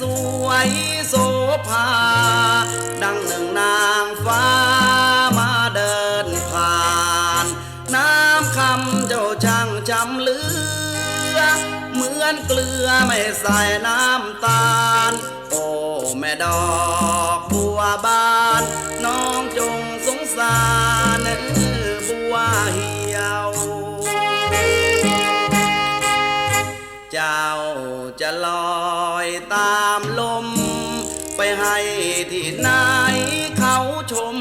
สวยโสภา ดังหนึ่งนางฟ้ามาเดินผ่าน น้ำคำเจ้าช่างจำเลือ เหมือนเกลือไม่ใส่น้ำตาล โอ้แม่ดอกบัวบาน น้องจงสงสารบัวเหี่ยว เจ้าจะลอยตามลม ไปให้ที่ไหนเขาชม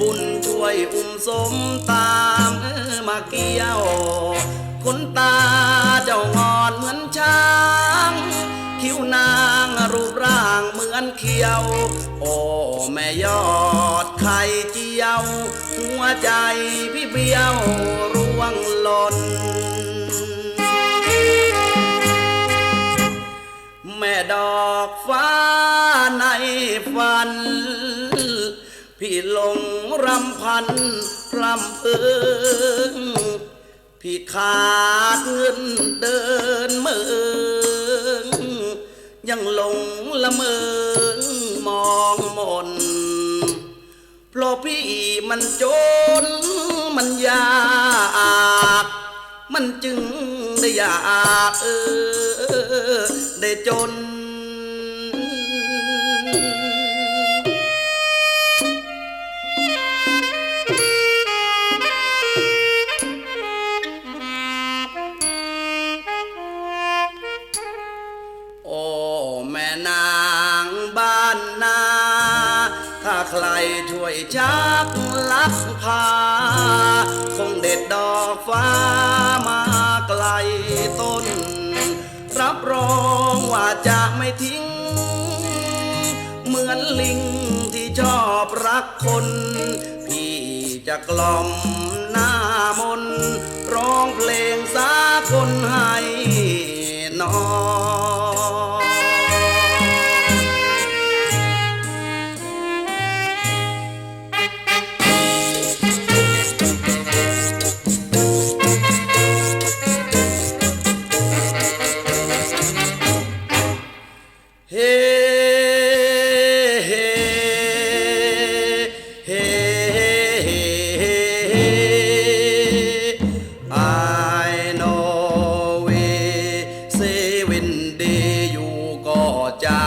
บุญช่วยอุ้มสมตามมาเกี่ยวขนตาเจ้า ยว โอ้แม่ยอดไข่เจียว หัวใจพี่เบี้ยวร่วงหล่นแม่ดอกฟ้าในฝัน พี่ลงรำพันพรำเพิงพี่ขาดเงินเดินเมือ ยังหลงละเมิงมองมนเพราะพี่มันจนมันยาก มันจึงได้อยากเออได้จน นางบ้านนา ถ้าใครช่วยชักลักพา คงเด็ดดอกฟ้ามาไกลต้น รับรองว่าจะไม่ทิ้ง เหมือนลิงที่ชอบรักคน พี่จะกล่อมหน้ามน ร้องเพลงสากลให้หนอ ya.